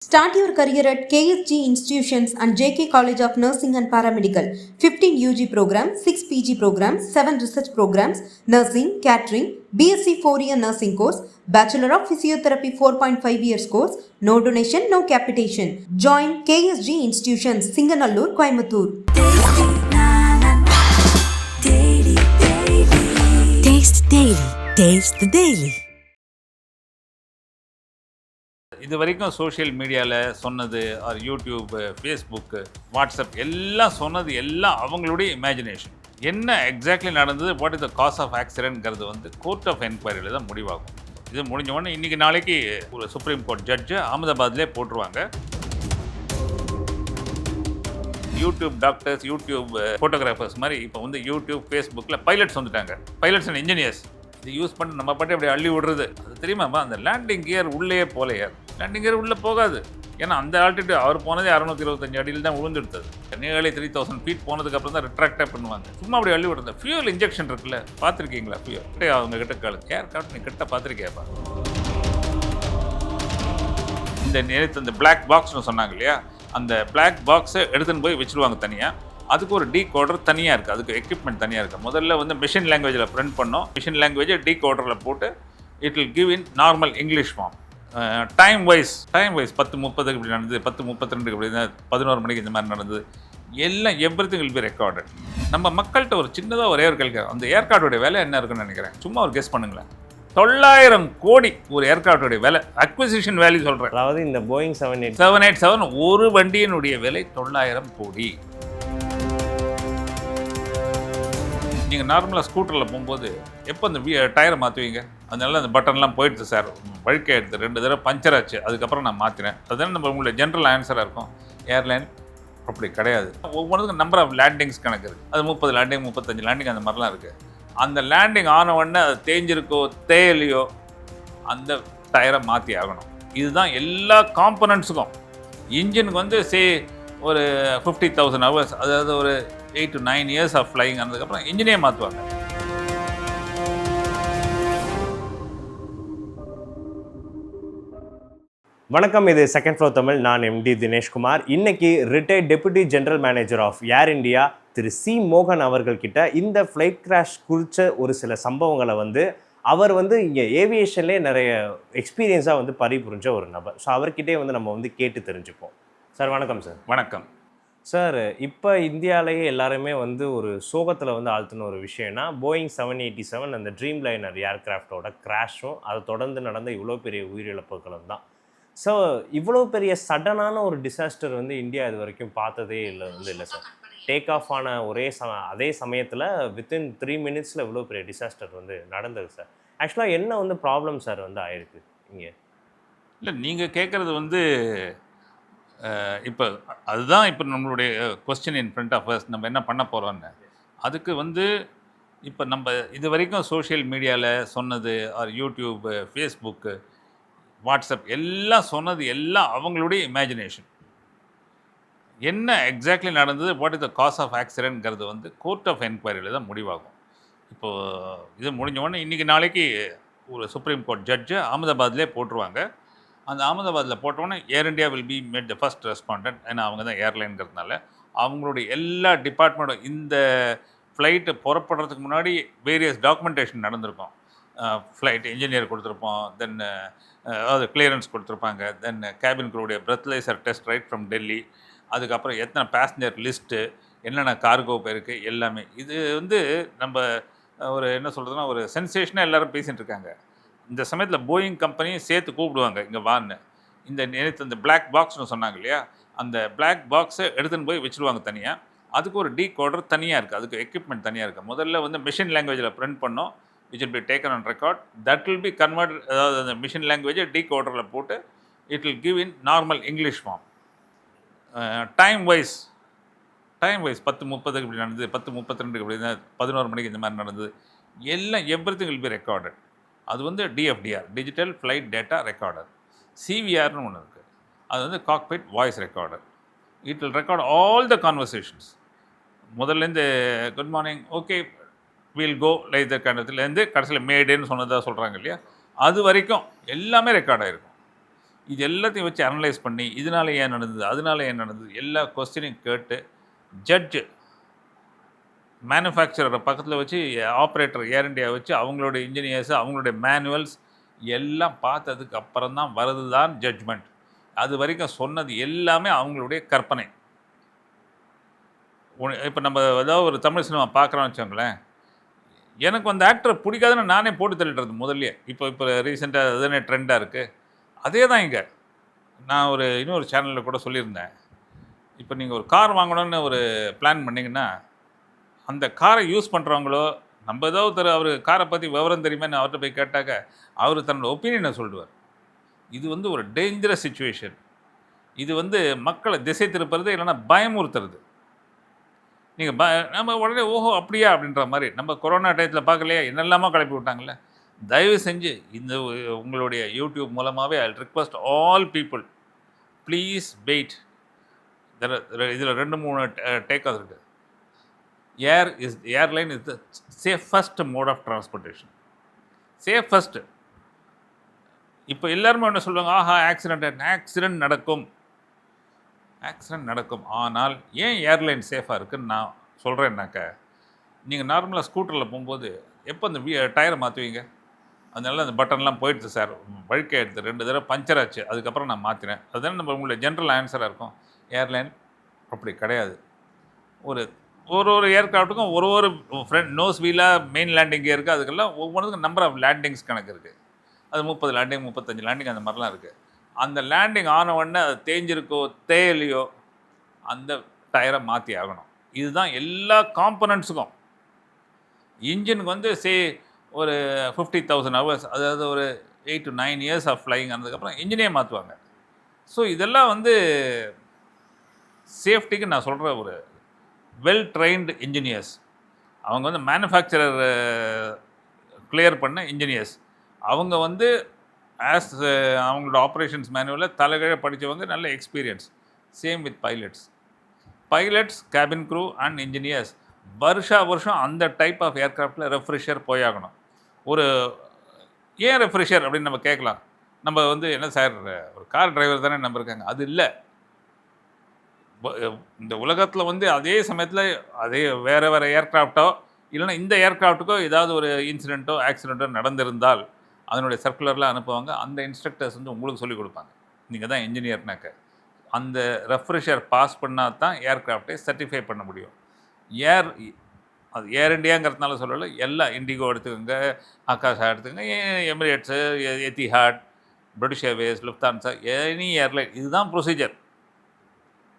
Start your career at KSG Institutions and JK College of Nursing and Paramedical. 15 UG programs, 6 PG programs, 7 research programs, nursing, catering, BSc 4-year nursing course, Bachelor of Physiotherapy 4.5 years course, no donation, no capitation. Join KSG Institutions, Singanallur, Coimbatore. Taste Daily. Taste the Daily. இது வரைக்கும் social மீடியாவில் சொன்னது R YouTube Facebook WhatsApp எல்லாம் சொன்னது எல்லாம் அவங்களுடைய imagination என்ன exactly நடந்தது what is the cause of ஆக்சிடென்ட்ங்கிறது வந்து கோர்ட் ஆஃப் என்கொயரியில் தான் முடிவாகும். இது முடிஞ்ச உடனே இன்றைக்கி நாளைக்கு ஒரு சுப்ரீம் கோர்ட் ஜட்ஜு அகமதாபாத்லேயே போட்டுருவாங்க. யூடியூப் டாக்டர்ஸ் யூடியூப் ஃபோட்டோகிராஃபர்ஸ் மாதிரி இப்போ வந்து யூடியூப் ஃபேஸ்புக்கில் பைலட்ஸ் வந்துட்டாங்க. பைலட்ஸ் அண்ட் இன்ஜினியர்ஸ் இது யூஸ் பண்ணி நம்ம பாட்டு அப்படி அள்ளி விடுறது. அது தெரியுமாப்பா அந்த லேண்டிங் கியர் உள்ளே போலையா லேண்டிங் கியர் உள்ளே போகாது. ஏன்னா அந்த ஆல்டிடியூட் அவர் போனதே அறுநூத்தி இருபத்தஞ்சு அடியில் தான் விழுந்துடுத்தது நியர்லி த்ரீ தௌசண்ட் ஃபீட் போனதுக்கு அப்புறம் தான் ரிட்ராக்டே பண்ணுவாங்க. சும்மா அப்படி அள்ளி விடுறது. ஃபியூல் இன்ஜெக்ஷன் இருக்குல்ல பார்த்துருக்கீங்களா ஃபியூல் அவங்க கிட்ட காலு கேர் கார்ட் நீ கிட்ட பார்த்துருக்கியாப்பா இந்த நேரத்து அந்த பிளாக் பாக்ஸ்னு சொன்னாங்க இல்லையா? அந்த பிளாக் பாக்ஸை எடுத்துன்னு போய் வச்சுருவாங்க தனியாக அதுக்கு ஒரு டீ கோடர் தனியாக இருக்குது அதுக்கு எக்யூப்மெண்ட் தனியாக இருக்குது முதல்ல வந்து மிஷின் லாங்குவேஜில் பிரிண்ட் பண்ணோம். மிஷின் லாங்குவேஜை டீ கோடரில் போட்டு it will give in normal English form time wise time wise பத்து முப்பதுக்கு இப்படி நடந்தது பத்து முப்பத்தி ரெண்டுக்கு இப்படி இருந்தது, பதினோரு மணிக்கு இந்த மாதிரி நடந்தது. எல்லாம் everything will be recorded நம்ம மக்கள்கிட்ட ஒரு சின்னதாக ஒரு ஏர் கேட்க அந்த ஏர்கார்டுடைய விலை என்ன இருக்குன்னு நினைக்கிறேன்? சும்மா ஒரு கெஸ் பண்ணுங்களேன். தொள்ளாயிரம் கோடி ஒரு ஏர்கார்டுடைய விலை. அக்விசிஷன் வேல்யூ சொல்கிறேன் அதாவது இந்த Boeing seven eight seven eight seven ஒரு வண்டியினுடைய விலை தொள்ளாயிரம் கோடி. நீங்கள் நார்மலாக ஸ்கூட்டரில் போகும்போது எப்போ அந்த டயரை மாற்றுவீங்க அதனால அந்த பட்டன்லாம் போயிடுது சார் வழுக்க எடுத்து ரெண்டு தடவை பஞ்சர் ஆச்சு அதுக்கப்புறம் நான் மாற்றினேன் அதுதானே நம்ம உங்களுடைய ஜென்ரல் ஆன்சராக இருக்கும். ஏர்லைன் அப்படி கிடையாது. ஒவ்வொன்றுக்கும் நம்பர் ஆஃப் லேண்டிங்ஸ் கணக்கு இருக்குது அது முப்பது லேண்டிங் முப்பத்தஞ்சு லேண்டிங் அந்த மாதிரிலாம் இருக்குது அந்த லேண்டிங் ஆன உடனே அது தேஞ்சிருக்கோ தேயலையோ அந்த டயரை மாற்றி ஆகணும். இதுதான் எல்லா காம்பனண்ட்ஸுக்கும் இன்ஜினுக்கு வந்து சே ஒரு ஃபிஃப்டி தௌசண்ட் ஹவர்ஸ் அதாவது ஒரு eight to nine years of flying ஆனதுக்கப்புறம் இன்ஜினே மாற்றுவாங்க வணக்கம் இது செகண்ட் ஃப்ளோ தமிழ் நான் எம்டி தினேஷ்குமார். இன்னைக்கு retired deputy general manager of Air India Thiru C மோகன் அவர்கள் கிட்ட இந்த ஃப்ளைட் கிராஷ் குறித்த ஒரு சில சம்பவங்களை வந்து அவர் வந்து இங்கே ஏவியேஷன்லேயே நிறைய எக்ஸ்பீரியன்ஸாக வந்து பறிபுரிஞ்ச ஒரு நபர். ஸோ அவர்கிட்டே வந்து நம்ம வந்து கேட்டு தெரிஞ்சுப்போம். சார் வணக்கம் சார் வணக்கம். சார் இப்போ இந்தியாவிலேயே எல்லாருமே வந்து ஒரு சோகத்தில் வந்து ஆழ்த்தின ஒரு விஷயம்னா போயிங் செவன் எயிட்டி செவன் அந்த ட்ரீம் லைனர் ஏர்கிராஃப்டோட கிராஷும் அதை தொடர்ந்து நடந்த இவ்வளோ பெரிய உயிரிழப்புகளும் தான். ஸோ இவ்வளோ பெரிய சடனான ஒரு டிசாஸ்டர் வந்து இந்தியா இது வரைக்கும் பார்த்ததே இல்லை வந்து இல்லை சார். டேக் ஆஃப் ஆன ஒரே சம அதே சமயத்தில் வித்தின் த்ரீ மினிட்ஸில் இவ்வளோ பெரிய டிசாஸ்டர் வந்து நடந்தது சார். ஆக்சுவலாக என்ன வந்து ப்ராப்ளம் சார் வந்து ஆயிருக்கு இங்கே? இல்லை நீங்கள் கேட்குறது வந்து இப்போ அதுதான் இப்போ நம்மளுடைய question in front of us நம்ம என்ன பண்ண போகிறோன்னு அதுக்கு வந்து இப்போ நம்ம இது வரைக்கும் சோஷியல் மீடியாவில் சொன்னது ஆர் யூடியூப்பு ஃபேஸ்புக்கு வாட்ஸ்அப் எல்லாம் சொன்னது எல்லாம் அவங்களுடைய இமேஜினேஷன் என்ன எக்ஸாக்ட்லி நடந்தது what is the cause of ஆக்சிடென்ட்ங்கிறது வந்து கோர்ட் ஆஃப் என்கொயரியில் தான் முடிவாகும். இப்போது இது முடிஞ்ச உடனே இன்றைக்கி நாளைக்கு ஒரு சுப்ரீம் கோர்ட் ஜட்ஜு அகமதாபாத்லேயே போட்டுருவாங்க. அந்த அகமதாபாத்தில் போட்டோன்னே Air India will be made the first respondent ஏன்னா அவங்க தான் ஏர்லைன்கிறதுனால அவங்களுடைய எல்லா டிபார்ட்மெண்ட்டும் இந்த ஃப்ளைட்டு புறப்படுறதுக்கு முன்னாடி வேரியஸ் டாக்குமெண்டேஷன் நடந்திருக்கும். ஃப்ளைட் இன்ஜினியர் கொடுத்துருப்போம் தென் அதாவது கிளியரன்ஸ் கொடுத்துருப்பாங்க then cabin breathalyser test right from Delhi அதுக்கப்புறம் எத்தனை பேசஞ்சர் லிஸ்ட்டு என்னென்ன கார்கோ போயிருக்கு எல்லாமே. இது வந்து நம்ம ஒரு என்ன சொல்கிறதுனா ஒரு சென்சேஷனாக எல்லாரும் பேசிகிட்டு இருக்காங்க. இந்த சமயத்தில் போயிங் கம்பெனியும் சேர்த்து கூப்பிடுவாங்க இங்கே வான்னு. இந்த நேற்று இந்த பிளாக் பாக்ஸ்னு சொன்னாங்க இல்லையா? அந்த பிளாக் பாக்ஸை எடுத்துன்னு போய் வச்சுருவாங்க தனியாக அதுக்கு ஒரு டீ கோடர் தனியாக இருக்குது அதுக்கு எக்யூப்மெண்ட் தனியாக இருக்குது முதல்ல வந்து மிஷின் லாங்குவேஜில் பிரிண்ட் பண்ணோம். Which will be taken on record that will be convert அதாவது அந்த மிஷின் லாங்குவேஜை டீ கோடரில் போட்டு it will give in normal English form time wise time wise பத்து முப்பதுக்கு இப்படி நடந்தது பத்து முப்பத்தி ரெண்டுக்கு இப்படி இருந்தது, பதினோரு மணிக்கு இந்த மாதிரி நடந்தது. எல்லாம் everything will be recorded அது வந்து DFDR digital flight data recorder சிவிஆர்னு ஒன்று இருக்குது அது வந்து cockpit voice recorder it will record all the conversations முதல்லேருந்து good morning okay we'll go like the கண்டத்துலேருந்து கடைசியில் மேடுன்னு சொன்னதாக சொல்கிறாங்க இல்லையா? அது வரைக்கும் எல்லாமே ரெக்கார்ட் ஆகிருக்கும் இது எல்லாத்தையும் வச்சு அனலைஸ் பண்ணி இதனால ஏன் நடந்தது அதனால ஏன் நடந்தது எல்லா கொஸ்டினையும் கேட்டு ஜட்ஜு மேனுஃபேக்சரரை பக்கத்தில் வச்சு ஆப்ரேட்டர் ஏர் இண்டியா வச்சு அவங்களோட இன்ஜினியர்ஸ் அவங்களுடைய மேனுவல்ஸ் எல்லாம் பார்த்ததுக்கு அப்புறம் தான் வருது தான் ஜட்ஜ்மெண்ட் அது வரைக்கும் சொன்னது எல்லாமே அவங்களுடைய கற்பனை. இப்போ நம்ம ஏதாவது ஒரு தமிழ் சினிமா பார்க்குறோம்னு வச்சோங்களேன் எனக்கு அந்த ஆக்டரை பிடிக்காதுன்னு நானே போட்டு தள்ளிடுறது முதல்லையே. இப்போ இப்போ ரீசெண்டாக அதுதானே ட்ரெண்டாக இருக்குது அதே தான் இங்கே. நான் ஒரு இன்னொரு சேனலில் கூட சொல்லியிருந்தேன். இப்போ நீங்கள் ஒரு கார் வாங்கணும்னு ஒரு பிளான் பண்ணிங்கன்னா அந்த காரை யூஸ் பண்ணுறவங்களோ நம்ம ஏதோ ஒருத்தர் அவர் காரை பற்றி விவரம் தெரியுமான்னு அவர்கிட்ட போய் கேட்டாக்க அவர் தன்னோட ஒப்பீனியனை சொல்லுவார். இது வந்து ஒரு டேஞ்சரஸ் சுச்சுவேஷன் இது வந்து மக்களை திசை திருப்புறது இல்லைன்னா பயமுறுத்துறது. நீங்கள் ப நம்ம உடனே ஓஹோ அப்படியா? அப்படின்ற மாதிரி. நம்ம கொரோனா டயத்தில் பார்க்கலையா? என்னெல்லாமோ கிளப்பி விட்டாங்கல்ல. தயவு செஞ்சு இந்த உங்களுடைய யூடியூப் மூலமாகவே I request all people please wait இதில் ரெண்டு மூணு டேக் இருக்குது air is airline is the safest mode of transportation safest இப்போ எல்லாருமே என்ன சொல்லுவாங்க? ஆஹா ஆக்சிடென்ட் ஆக்சிடென்ட் நடக்கும். ஆக்சிடென்ட் நடக்கும். ஆனால் ஏன் ஏர்லைன் சேஃபாக இருக்குன்னு நான் சொல்கிறேன்னாக்க நீங்கள் நார்மலாக ஸ்கூட்டரில் போகும்போது எப்போ அந்த டயரை மாற்றுவீங்க அதனால அந்த பட்டன்லாம் போயிடுது சார் வழுக்க எடுத்து ரெண்டு தடவை பஞ்சர் ஆச்சு. அதுக்கப்புறம் நான் மாற்றினேன் அதுதானே நம்ம உங்களுடைய ஜென்ரல் ஆன்சராக இருக்கும். ஏர்லைன் அப்படி கிடையாது. ஒரு ஒரு ஒரு ஏர்க்ராஃப்ட்டுக்கும் ஒரு ஒரு ஃப்ரண்ட் நோஸ் வீலாக மெயின் லேண்டிங் இருக்குது அதுக்கெல்லாம் ஒவ்வொன்றுக்கும் நம்பர் ஆஃப் லேண்டிங்ஸ் கணக்கு இருக்குது அது முப்பது லேண்டிங் முப்பத்தஞ்சு லேண்டிங் அந்த மாதிரிலாம் இருக்குது அந்த லேண்டிங் ஆன உடனே அது தேஞ்சிருக்கோ தேயலையோ அந்த டயரை மாற்றி ஆகணும். இதுதான் எல்லா காம்பனண்ட்ஸுக்கும் இன்ஜினுக்கு வந்து சே ஒரு ஃபிஃப்டி தௌசண்ட் ஹவர்ஸ் அதாவது ஒரு eight to nine years of flying ஆனதுக்கப்புறம் இன்ஜினே மாற்றுவாங்க ஸோ இதெல்லாம் வந்து சேஃப்டிக்கு நான் சொல்கிற ஒரு வெல் ட்ரைன்டு இன்ஜினியர்ஸ் அவங்க வந்து மேனுஃபேக்சரர் கிளியர் பண்ண இன்ஜினியர்ஸ் அவங்க வந்து ஆஸ் அவங்களோட ஆப்ரேஷன்ஸ் மேனுவலில் தலைகீழ படித்தவங்க நல்ல experience same with pilots pilots cabin crew and engineers வருஷா வருஷம் அந்த டைப் ஆஃப் ஏர்க்ராஃப்டில் ரெஃப்ரிஷர் போயாகணும். ஒரு ஏன் ரெஃப்ரிஷர் அப்படின்னு நம்ம கேட்கலாம்? நம்ம வந்து என்ன சார் ஒரு கார் டிரைவர் தானே நம்ம இருக்காங்க. அது இல்லை. இந்த உலகத்தில் வந்து அதே சமயத்தில் அதே வேறு வேறு ஏர்க்ராஃப்டோ இல்லைன்னா இந்த ஏர்க்ராஃப்ட்டுக்கோ ஏதாவது ஒரு இன்சிடெண்ட்டோ ஆக்சிடெண்ட்டோ நடந்திருந்தால் அதனுடைய சர்க்குலரில் அனுப்புவாங்க. அந்த இன்ஸ்ட்ரக்டர்ஸ் வந்து உங்களுக்கு சொல்லிக் கொடுப்பாங்க. நீங்கள் தான் இன்ஜினியர்னாக்க அந்த ரெஃப்ரெஷர் பாஸ் பண்ணால் தான் ஏர்க்ராஃப்டை சர்டிஃபை பண்ண முடியும். ஏர் அது ஏர் இண்டியாங்கிறதுனால சொல்லலை எல்லா இண்டிகோ எடுத்துக்கோங்க ஆகாஷா எடுத்துக்கோங்க Emirates Etihad British Airways Lufthansa any airline இதுதான் ப்ரொசீஜர்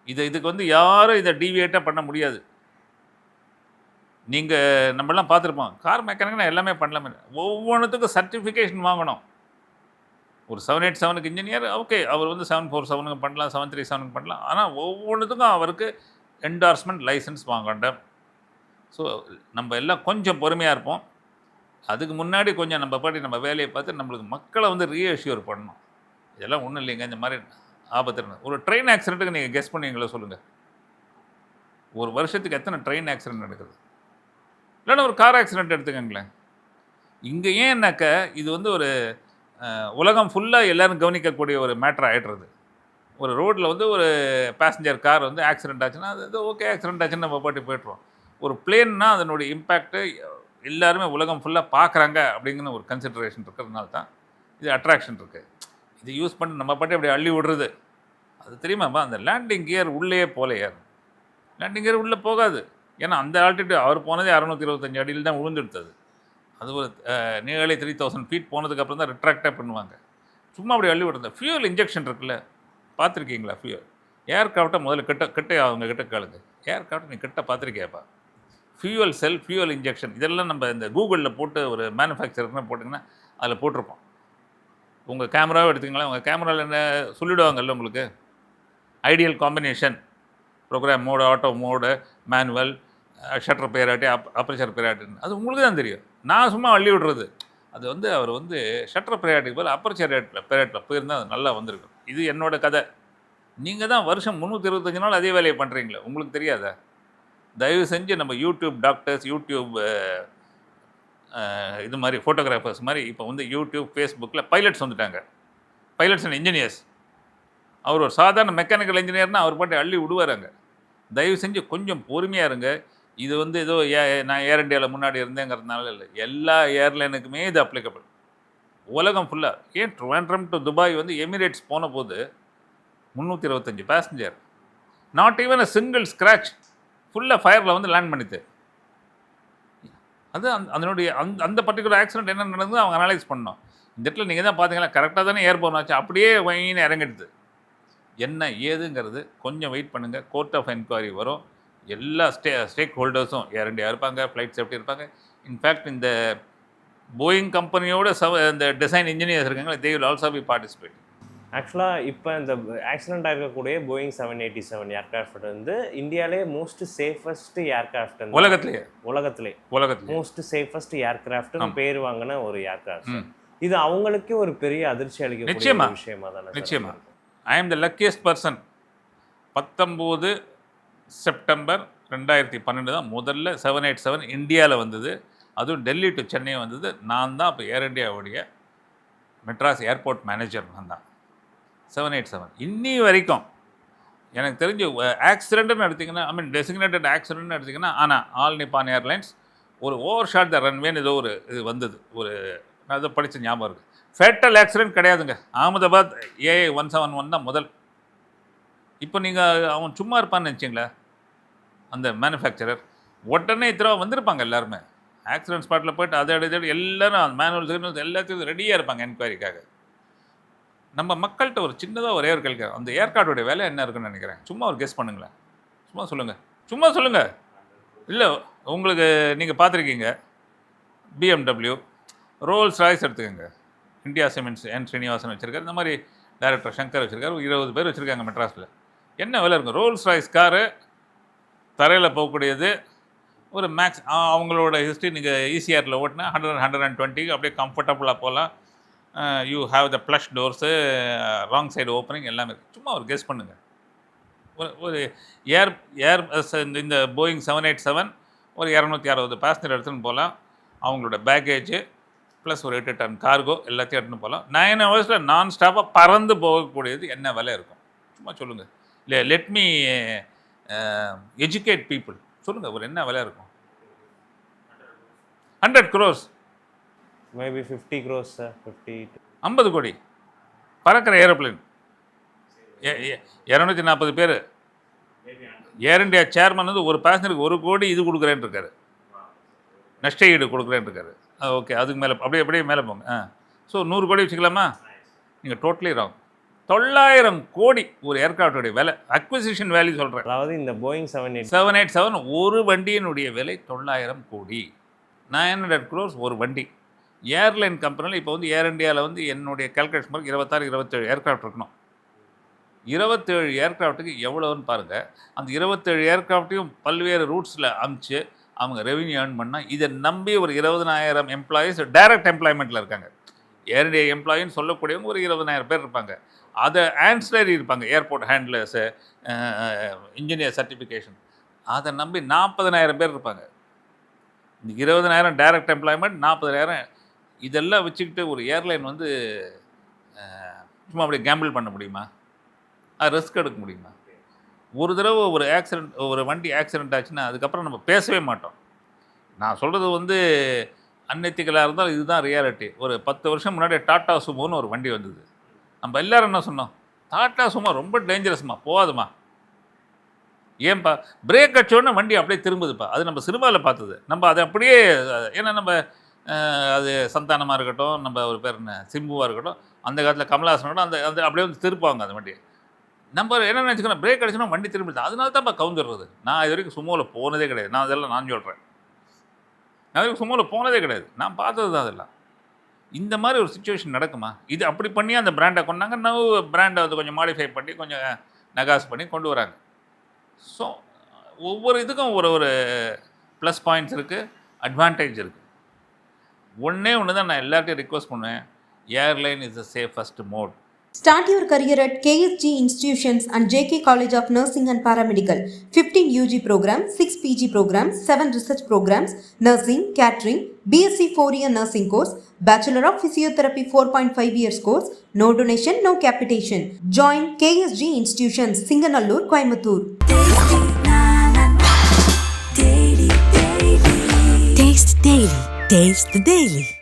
இதை இதுக்கு வந்து யாரும் இதை டீவியேட்டாக பண்ண முடியாது. நீங்கள் நம்மளாம் பார்த்துருப்போம். கார் மெக்கானிக்னா எல்லாமே பண்ணலாமே. ஒவ்வொன்றுத்துக்கும் சர்டிஃபிகேஷன் வாங்கணும். ஒரு செவன் எயிட் செவனுக்கு இன்ஜினியர் ஓகே அவர் வந்து செவன் ஃபோர் செவனுக்கு பண்ணலாம் செவன் த்ரீ செவனுக்கு பண்ணலாம். ஆனால் ஒவ்வொன்றுத்துக்கும் அவருக்கு என்டார்ஸ்மெண்ட் லைசன்ஸ் வாங்கணும். ஸோ நம்ம எல்லாம் கொஞ்சம் பொறுமையாக இருப்போம். அதுக்கு முன்னாடி கொஞ்சம் நம்ம பாட்டி நம்ம வேலையை பார்த்து நம்மளுக்கு மக்களை வந்து ரீஅஷ்யூர் பண்ணணும். இதெல்லாம் ஒன்றும் இல்லைங்க. இந்த மாதிரி ஆபத்து ஒரு ட்ரெயின் ஆக்சிடென்ட்டுக்கு நீங்கள் கெஸ் பண்ணுவீங்களோ சொல்லுங்கள் ஒரு வருஷத்துக்கு எத்தனை ட்ரெயின் ஆக்சிடென்ட் நடக்குது? இல்லைன்னா ஒரு கார் ஆக்சிடென்ட் எடுத்துக்கங்களேன். இங்கே ஏன்னாக்க இது வந்து ஒரு உலகம் ஃபுல்லாக எல்லோரும் கவனிக்கக்கூடிய ஒரு மேட்ரு ஆகிடுறது ஒரு ரோட்டில் வந்து ஒரு பேசஞ்சர் கார் வந்து ஆக்சிடென்ட் ஆச்சுன்னா அது ஓகே ஆக்சிடென்ட் ஆச்சுன்னு நம்ம பாட்டு போய்ட்டுருவோம். ஒரு பிளேன்னா அதனுடைய இம்பேக்ட்டு எல்லாருமே உலகம் ஃபுல்லாக பார்க்குறாங்க அப்படிங்கிற ஒரு கன்சிடரேஷன் இருக்கிறதுனால தான் இது அட்ராக்ஷன் இருக்குது இது யூஸ் பண்ணி நம்ம பாட்டு அப்படி அள்ளி விடுறது. அது தெரியுமாப்பா அந்த லேண்டிங் கியர் உள்ளே போல ஏர் லேண்டிங் கியர் உள்ளே போகாது. ஏன்னா அந்த ஆல்டிடியூட் அவர் போனதே அறநூற்றி இருபத்தஞ்சு அடியில் தான் விழுந்துடுத்தது அது ஒரு நியர்லி த்ரீ தௌசண்ட் ஃபீட் போனதுக்கப்புறம் தான் ரிட்ராக்டாக பண்ணுவாங்க. சும்மா அப்படி அள்ளி விடுறது. ஃபியூல் இன்ஜெக்ஷன் இருக்குல்ல. பார்த்துருக்கீங்களா ஃபியூல் ஏர்க்ராஃப்ட்டை முதல்ல கிட்ட கிட்ட அவங்க கிட்ட கேளுங்க. ஏர்க்ராஃப்ட் நீ கிட்ட பார்த்துருக்கியாப்பா? ஃபியூவல் செல் ஃபியூவல் இன்ஜெக்ஷன் இதெல்லாம் நம்ம இந்த கூகுளில் போட்டு ஒரு மேனுஃபேக்சர்னு போட்டிங்கன்னா அதில் போட்டிருப்போம். உங்கள் கேமராவை எடுத்துங்களேன் உங்கள் கேமராவில் என்ன சொல்லிவிடுவாங்கல்ல உங்களுக்கு? Ideal combination program mode auto mode manual shutter priority அப் அப்ரேச்சர் பேராட்டின்னு அது உங்களுக்கு தான் தெரியும். நான் சும்மா அள்ளி விடுறது. அது வந்து அவர் வந்து ஷட்டர் பேராட்டிக்கு போல் அப்பர்ச்சர் ரேட்டில் பேராட்டில் போயிருந்தால் அது நல்லா வந்திருக்கும். இது என்னோடய கதை. நீங்கள் தான் வருஷம் முந்நூற்றி இருபத்தஞ்சு நாள் அதே வேலையை பண்ணுறீங்களே உங்களுக்கு தெரியாதா? தயவு செஞ்சு நம்ம யூடியூப் டாக்டர்ஸ் யூடியூப் இது மாதிரி ஃபோட்டோகிராஃபர்ஸ் மாதிரி இப்போ வந்து யூடியூப் ஃபேஸ்புக்கில் பைலட்ஸ் வந்துட்டாங்க. பைலட்ஸ் அண்ட் இன்ஜினியர்ஸ் அவர் ஒரு சாதாரண மெக்கானிக்கல் இன்ஜினியர்னால் அவர் பாட்டு அள்ளி விடுவாருங்க தயவு செஞ்சு கொஞ்சம் பொறுமையாக இருங்க. இது வந்து ஏதோ ஏ நான் ஏர் இண்டியாவில் முன்னாடி இருந்தேங்கிறதுனால இல்லை. எல்லா ஏர்லைனுக்குமே இது அப்ளிகபிள் உலகம் ஃபுல்லாக ஏன் ட்ரிவாண்ட்ரம் டு துபாய் வந்து எமிரேட்ஸ் போன போது முந்நூற்றி இருபத்தஞ்சி passenger not even a single scratch ஃபுல்லாக ஃபயரில் வந்து லேண்ட் பண்ணிது அது அந்த அதனுடைய அந்த அந்த பர்டிகுலர் ஆக்சிடென்ட் என்ன நடந்தது அவங்க அனலைஸ் பண்ணோம் இந்த இடத்துல நீங்கள் தான் பார்த்தீங்களா கரெக்டாக தானே ஏர்போன் ஆச்சு. அப்படியே வைன்னு இறங்கிடுது. என்ன ஏதுங்கிறது கொஞ்சம் வெயிட் பண்ணுங்கள் கோர்ட் ஆஃப் என்கொயரி வரும். எல்லா ஸ்டே ஸ்டேக் ஹோல்டர்ஸும் ஏர் இண்டியா இருப்பாங்க? ஃப்ளைட் சேஃப்டி இருப்பாங்க. இன்ஃபேக்ட் இந்த போயிங் கம்பெனியோட சவ இந்த டிசைன் இன்ஜினியர்ஸ் இருக்காங்க they will also be participate ஆக்சுவலாக இப்போ இந்த accident ஆகிருக்கக்கூடிய Boeing seven eighty seven aircraft வந்து இந்தியாவிலே மோஸ்ட் சேஃபஸ்ட் ஏர்கிராஃப்ட் உலகத்திலேயே? உலகத்திலே. உலகத்திலேயே. மோஸ்ட் சேஃபஸ்ட் ஏர்கிராஃப்ட்னு. பேர் வாங்கின ஒரு ஏர்கிராஃப்ட். இது அவங்களுக்கே ஒரு பெரிய அதிர்ச்சி அளிக்கக்கூடிய விஷயமா தானே நிச்சயமா. I am the luckiest person பத்தொம்போது செப்டம்பர் ரெண்டாயிரத்தி பன்னெண்டு தான் முதல்ல செவன் எயிட் செவன் இந்தியாவில் வந்தது. அதுவும் டெல்லி டு சென்னை வந்தது. நான் தான் இப்போ ஏர் இண்டியாவுடைய மெட்ராஸ் ஏர்போர்ட் மேனேஜர் நான் தான். செவன் எயிட் செவன் இன்னி வரைக்கும் எனக்கு தெரிஞ்சு ஆக்சிடென்ட்னு எடுத்திங்கன்னா ஐ மீன் டெசிக்னேட்டட் ஆக்சிடென்ட்னு எடுத்திங்கன்னா ஆனால் ஆல் நிப்பான் ஏர்லைன்ஸ் ஒரு ஓவர் ஷாட் த ரன்வேன்னு ஏதோ ஒரு இது வந்தது. ஒரு நான் அதை படித்த ஞாபகம் இருக்குது ஃபேட்டல் ஆக்சிடென்ட் கிடையாதுங்க. Ahmedabad AI one seven one தான் முதல். இப்போ நீங்கள் அவன் சும்மா இருப்பான்னு நினச்சிங்களா? அந்த மேனுஃபேக்சரர் உடனே இத்தனை வந்திருப்பாங்க எல்லாருமே. ஆக்சிடென்ட் ஸ்பாட்டில் போயிட்டு அதை எடுத்து எல்லாரும் அந்த மேனுவல் சிக்னல்ஸ் எல்லாத்தையும் ரெடியாக இருப்பாங்க என்கொயரிக்காக நம்ம மக்கள்கிட்ட ஒரு சின்னதாக ஒரு ஏர் அந்த ஏர்கார்டோடைய வேலை என்ன இருக்குன்னு நினைக்கிறேன். சும்மா ஒரு கெஸ் பண்ணுங்களேன். சும்மா சொல்லுங்கள் சும்மா சொல்லுங்கள் இல்லை உங்களுக்கு நீங்கள் பார்த்துருக்கீங்க. பிஎம்டபிள்யூ ரோல்ஸ் ராய்ஸ் எடுத்துக்கோங்க. இந்தியா சிமெண்ட்ஸ் என் ஸ்ரீனிவாசன் வச்சுருக்காரு. இந்த மாதிரி டைரக்டர் சங்கர் வச்சுருக்காரு. இருபது பேர் வச்சுருக்காங்க மெட்ராஸில். என்ன விலை இருக்கும்? ரோல்ஸ் ராய்ஸ் காரு தரையில் போகக்கூடியது ஒரு மேக்ஸ் அவங்களோட ஹிஸ்ட்ரி நீங்கள் ஈசிஆரில் ஓட்டினா hundred and hundred and twenty அப்படியே கம்ஃபர்டபுளாக போகலாம். You have the flush doors wrong side opening எல்லாமே இருக்குது சும்மா ஒரு கெஸ் பண்ணுங்கள் ஒரு ஒரு ஏர் ஏர் இந்த போயிங் செவன் எயிட் செவன் ஒரு இரநூத்தி அறுபது பேசஞ்சர் எடுத்துன்னு போகலாம். அவங்களோட பேக்கேஜு ப்ளஸ் ஒரு எட்டு டன் கார்கோ எல்லாத்தையும் எடுத்துன்னு போகலாம். நைன் ஹவர்ஸில் நான் ஸ்டாப்பாக பறந்து போகக்கூடியது என்ன விலை இருக்கும்? சும்மா சொல்லுங்கள் இல்லை லெட் மீ எஜுகேட் பீப்புள் சொல்லுங்கள் ஒரு என்ன விலை இருக்கும்? Hundred crores maybe fifty crores sir fifty ஐம்பது கோடி. பறக்கிற ஏரோப்ளேன் இரநூத்தி நாற்பது பேர். ஏர் இண்டியா சேர்மன் வந்து ஒரு பேசஞ்சருக்கு ஒரு கோடி இது கொடுக்குறேன்னு இருக்காரு. நஷ்ட ஈடு கொடுக்குறேன்னு இருக்காரு. ஓகே. அதுக்கு மேலே அப்படியே அப்படியே மேலே போங்க. ஆ. ஸோ நூறு கோடி வச்சுக்கலாமா? நீங்கள் டோட்டலி ராங் தொள்ளாயிரம் கோடி ஒரு ஏர்கிராஃப்டோடைய விலை. அக்விசிஷன் வேல்யூ சொல்கிறேன் அதாவது இந்த Boeing seven eight seven eight seven ஒரு வண்டியினுடைய விலை தொள்ளாயிரம் கோடி. நைன் ஹண்ட்ரட் க்ரோஸ் ஒரு வண்டி. ஏர்லைன் கம்பெனியில் இப்போ வந்து ஏர் இந்தியாவில் வந்து என்னுடைய கேல்குலேஷன் மாதிரி இருபத்தாறு இருபத்தேழு ஏர்க்ராஃப்ட் இருக்கணும். இருபத்தேழு ஏர்க்ராஃப்ட்டுக்கு எவ்வளோன்னு பாருங்கள் அந்த இருபத்தேழு ஏர்க்ராஃப்ட்டையும் பல்வேறு ரூட்ஸில் அமுச்சு அவங்க ரெவன்யூ ஏர்ன் பண்ணால் இதை நம்பி ஒரு இருபதனாயிரம் எம்ப்ளாயீஸ் டைரக்ட் எம்ப்ளாய்மெண்ட்டில் இருக்காங்க. ஏர் இண்டியா எம்ப்ளாயின்னு சொல்லக்கூடியவங்க ஒரு இருபதனாயிரம் பேர் இருப்பாங்க. அதை ஆன்சலரி இருப்பாங்க. ஏர்போர்ட் ஹேண்ட்லர்ஸு இன்ஜினியர் சர்டிஃபிகேஷன் அதை நம்பி நாற்பதனாயிரம் பேர் இருப்பாங்க. இந்த இருபதனாயிரம் டைரக்ட் எம்ப்ளாய்மெண்ட் நாற்பதாயிரம் இதெல்லாம் வச்சுக்கிட்டு ஒரு ஏர்லைன் வந்து சும்மா அப்படியே கேம்பிள் பண்ண முடியுமா? ரிஸ்க் எடுக்க முடியுமா? ஒரு தடவை ஒரு ஆக்சிடென்ட் ஒரு வண்டி ஆக்சிடெண்ட் ஆச்சுன்னா அதுக்கப்புறம் நம்ம பேசவே மாட்டோம். நான் சொல்கிறது வந்து அன்எத்திக்கலாக இருந்தால் இதுதான் ரியாலிட்டி ஒரு பத்து வருஷம் முன்னாடி டாட்டா சுமோன்னு ஒரு வண்டி வந்தது. நம்ம எல்லோரும் என்ன சொன்னோம்? டாட்டா சுமோ ரொம்ப டேஞ்சரஸ்மா போகாதுமா. ஏன்பா? பிரேக் அடிச்சோடனே வண்டி அப்படியே திரும்புதுப்பா. அது நம்ம சினிமாவில் பார்த்தது. நம்ம அதை அப்படியே ஏன்னா நம்ம அது சந்தானமாக இருக்கட்டும் நம்ம ஒரு பேர் என்ன சிம்புவாக இருக்கட்டும் அந்த காலத்தில் கமலஹாசனோட அந்த அந்த அப்படியே வந்து திருப்பாங்க அந்த வண்டியை. நம்ம என்ன நினச்சிக்கணும்? பிரேக் அடிச்சோன்னா வண்டி திரும்பி அதனால தான் கவுந்துடுறது. நான் இது வரைக்கும் சுமோவில் போனதே கிடையாது. நான் அதெல்லாம் நான் சொல்கிறேன் நான் வரைக்கும் சுமோவில் போனதே கிடையாது. நான் பார்த்தது தான் அதெல்லாம். இந்த மாதிரி ஒரு சுச்சுவேஷன் நடக்குமா? இது அப்படி பண்ணி அந்த பிராண்டை கொண்டாங்க. நவ் பிராண்டை வந்து கொஞ்சம் மாடிஃபை பண்ணி கொஞ்சம் நகாஸ் பண்ணி கொண்டு வராங்க. ஸோ ஒவ்வொரு இதுக்கும் ஒரு ஒரு ப்ளஸ் பாயிண்ட்ஸ் இருக்குது அட்வான்டேஜ் இருக்குது ஒன்றே ஒன்று தான் நான் எல்லார்ட்டையும் ரிக்வஸ்ட் பண்ணுவேன். Airline is the safest mode Start your career at KSG Institutions and JK College of Nursing and Paramedical. 15 UG program, 6 PG programs, 7 research programs, nursing, catering, BSc 4-year nursing course, Bachelor of Physiotherapy 4.5 years course, no donation, no capitation. Join KSG Institutions, Singanallur, Coimbatore. Taste the Daily. Taste the Daily.